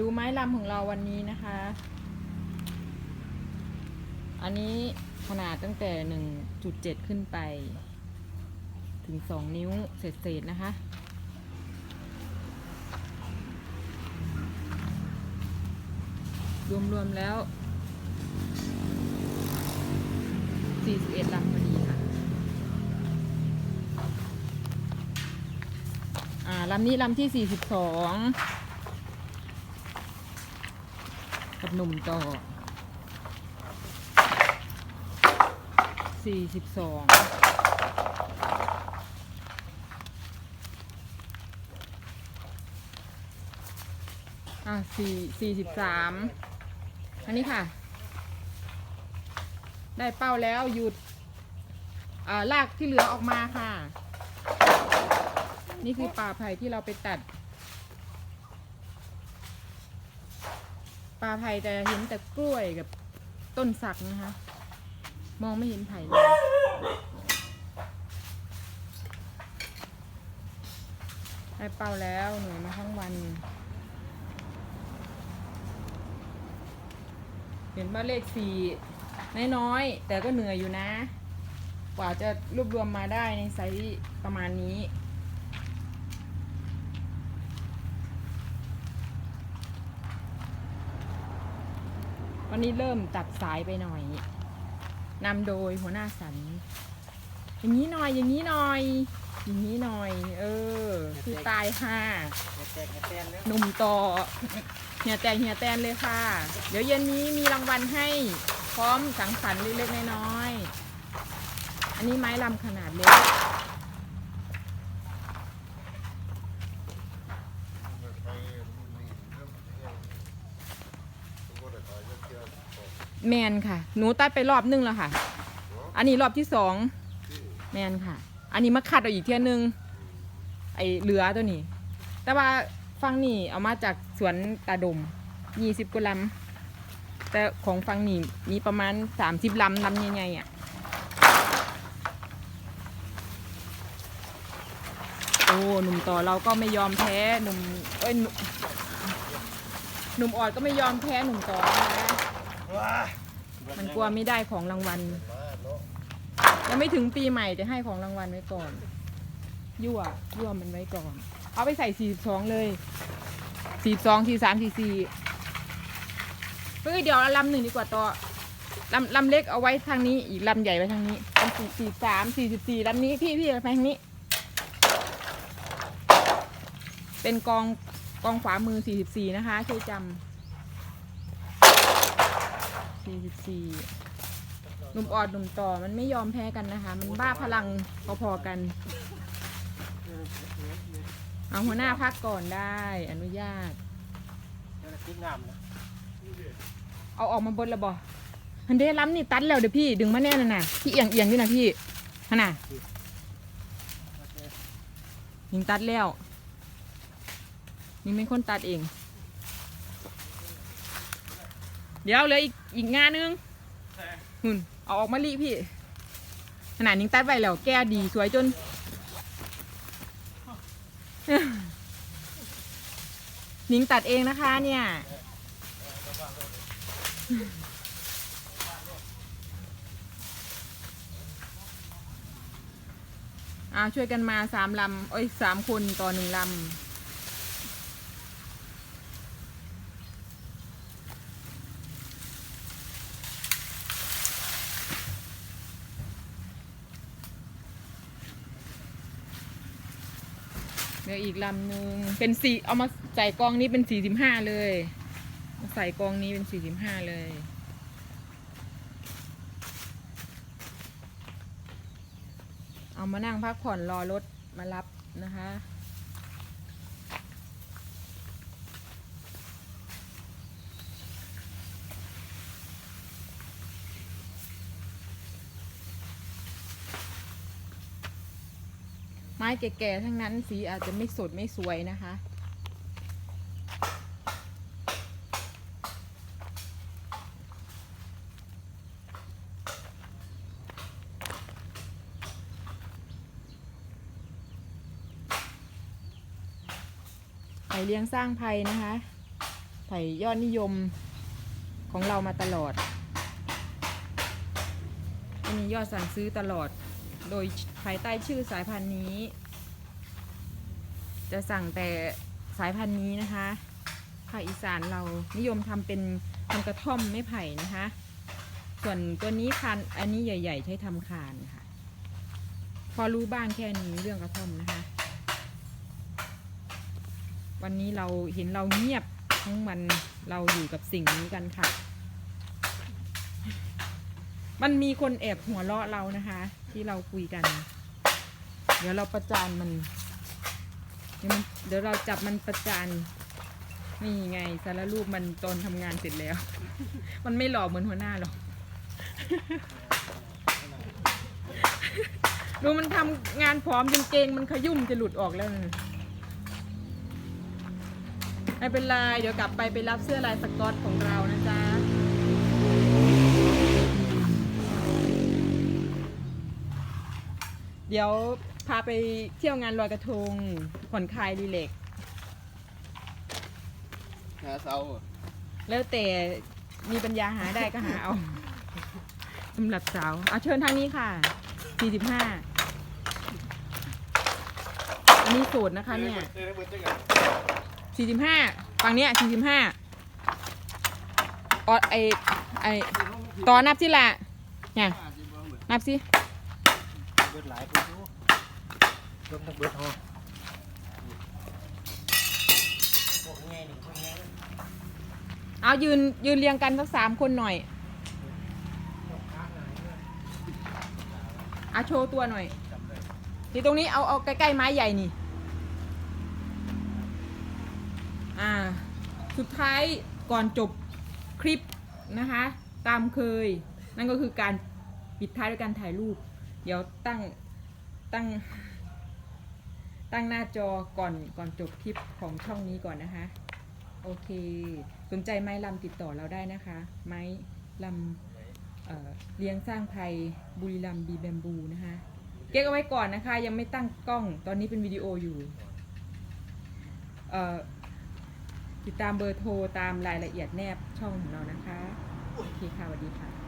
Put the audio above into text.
ดูไม้ลำของเราวันนี้นะคะ อันนี้ขนาดตั้งแต่ 1.7 ขึ้นไป ถึง 2 นิ้วเศษๆนะคะ รวมๆแล้ว 41ลำพอดีค่ะอ่าลำนี้ลำที่ 42 กับหนุ่มต่อ42อ่า4 43อันนี้ค่ะ ได้เป้าแล้วหยุดอ่าลากที่เหลือออกมาค่ะ นี่คือป่าไผ่ที่เราไปตัด ป่าไผ่แต่เห็นแต่กล้วยกับต้นสักนะคะ มองไม่เห็นไผ่เลยได้เป้าแล้วเหนื่อยมาทั้งวันเห็นว่าเลขสี่น้อยๆแต่ก็เหนื่อยอยู่นะ กว่าจะรวบรวมมาได้ในไซส์ประมาณนี้ วันนี้เริ่มตัดสายไปหน่อยนำโดยหัวหน้าสัน อย่างนี้หน่อยอย่างนี้หน่อย อย่างนี้หน่อย เออคือตายค่ะแตกแตนแล้วหนุ่มต่อเฮียแตงเฮียแตนเลยค่ะ เดี๋ยวเย็นนี้มีรางวัลให้พร้อมสังสรรค์เล็กๆน้อยๆอันนี้ไม้ลำขนาดเล็ก แมนค่ะ หนูตัดไปรอบนึงแล้วค่ะ อันนี้รอบที่สองแมนค่ะ อันนี้มาคัดเอาอีกเที่ยนึง ไอเหลือตัวนี้ แต่ว่าฟังนี่เอามาจากสวนตาดมยี่สิบกว่าลำแต่ของฟังนี่มีประมาณสามสิบลำลำใหญ่ๆอะโอ้หนุ่มต่อเราก็ไม่ยอมแพ้หนุ่มเอ้ยหนุ่มหนุ่มออดก็ไม่ยอมแพ้หนุ่มต่อนะ มันกลัวไม่ได้ของรางวัลยังไม่ถึงปีใหม่จะให้ของรางวัลไว้ก่อน ยั่วยั่วมันไว้ก่อน เอาไปใส่สี่สองเลยสี่สองสี่สามสี่สี่เฮ้ยเดี๋ยวลำหนึ่งดีกว่าต่อลำลำเล็กเอาไว้ทางนี้ อีกลำใหญ่ไว้ทางนี้ลำสี่สี่สามสี่สิบสี่ลำนี้พี่พี่ไปทางนี้ เป็นกองกองขวามือสี่สิบสี่นะคะช่วยจำ สี่สิบสี่หนุ่มออดหนุ่มต่อมันไม่ยอมแพ้กันนะคะ มันบ้าพลังพอๆกัน เอาหัวหน้าพักก่อนได้อนุญาตติ๊กงามนะเอาออกมาบนระบอฮันเดล้ำนี่ตัดแล้วเดี๋ยวพี่ดึงมาแน่น่ะนะพี่เอียงเอียงด้วยนะพี่ฮะน่ะยิงตัดแล้วนี่เป็นคนตัดเอง เดี๋ยวเหลยอีก อีกงานนึงหุ่นเอาออกมาลีพี่ ขนาดนิ้งตัดไปแล้วแก้ดีสวยจน นิ้งตัดเองนะคะเนี่ย อ่าช่วยกันมาสามลำ เอ้ยสามคนต่อหนึ่งลำ ลืออีกลำหนึ่งเป็นสี่เอามาใส่กองนี้เป็นสี่สิบห้าเลยใส่กองนี้เป็นสี่สิบห้าเลยเอามานั่งพักผ่อนรอรถมารับนะคะ ไม้แก่ๆทั้งนั้นสีอาจจะไม่สดไม่สวยนะคะ ไผ่เลี้ยงสร้างภัยนะคะ ไผ่ยอดนิยมของเรามาตลอดมียอดสั่งซื้อตลอด โดยภายใต้ชื่อสายพันธุ์นี้ จะสั่งแต่สายพันธุ์นี้นะคะภาคอีสานเรานิยมทำเป็นทำกระท่อมไม่ไผ่นะคะ ส่วนตัวนี้พันอันนี้ใหญ่ ๆ ใช้ทำคานค่ะ พอรู้บ้างแค่นี้เรื่องกระท่อมนะคะ วันนี้เราเห็นเราเงียบทั้งวันเราอยู่กับสิ่งนี้กันค่ะ มันมีคนแอบหัวเราะเรานะคะ ที่เราคุยกัน เดี๋ยวเราประจานมันเดี๋ยวมัน เดี๋ยวเราจับมันประจานนี่ไงสารรูปมันตอนทำงานเสร็จแล้ว มันไม่หล่อเหมือนหัวหน้าหรอกดูมันทำงานพร้อมจนเกงมันขยุ่มจะหลุดออกแล้วไม่เป็นไรเดี๋ยวกลับไปไปรับเสื้อลายสกอตของเรานะจ๊ะ เดี๋ยวพาไปเที่ยวงานลอยกระทงผ่อนคลายรีเลกซ์หาเสาแล้วแต่มีปัญญาหาได้ก็หาเอาสำหรับสาวเอาเชิญทางนี้ค่ะ 45 อันนี้สูตรนะคะเนี่ย45ฝั่งเนี้ย45ออไอไอต่อนับสิละเนี่ย นับสิ เบิดหลายคนดูรวมทั้งเบิดห้องพวกไงนี่พวกไงเอายืนยืนเรียงกันสักสามคนหน่อยอาโชว์ตัวหน่อยนี่ตรงนี้เอาเอาใกล้ๆไม้ใหญ่นี่ อ่า สุดท้ายก่อนจบคลิปนะคะ ตามเคย นั่นก็คือการปิดท้ายด้วยการถ่ายรูป เดี๋ยวตั้งตั้ง ตั้งหน้าจอก่อนก่อนจบคลิปของช่องนี้ก่อนนะคะ โอเค สนใจไม้ลำติดต่อเราได้นะคะ ไม้ลำเเลี้ยงสร้างภัยบุรีรัมบีแบมบูนะคะเก็บเอาไว้ก่อนนะคะ ยังไม่ตั้งกล้องตอนนี้เป็นวิดีโออยู่ติดตามเบอร์โทรตามรายละเอียดแนบช่องของเรานะคะ โอเคค่ะสวัสดีค่ะ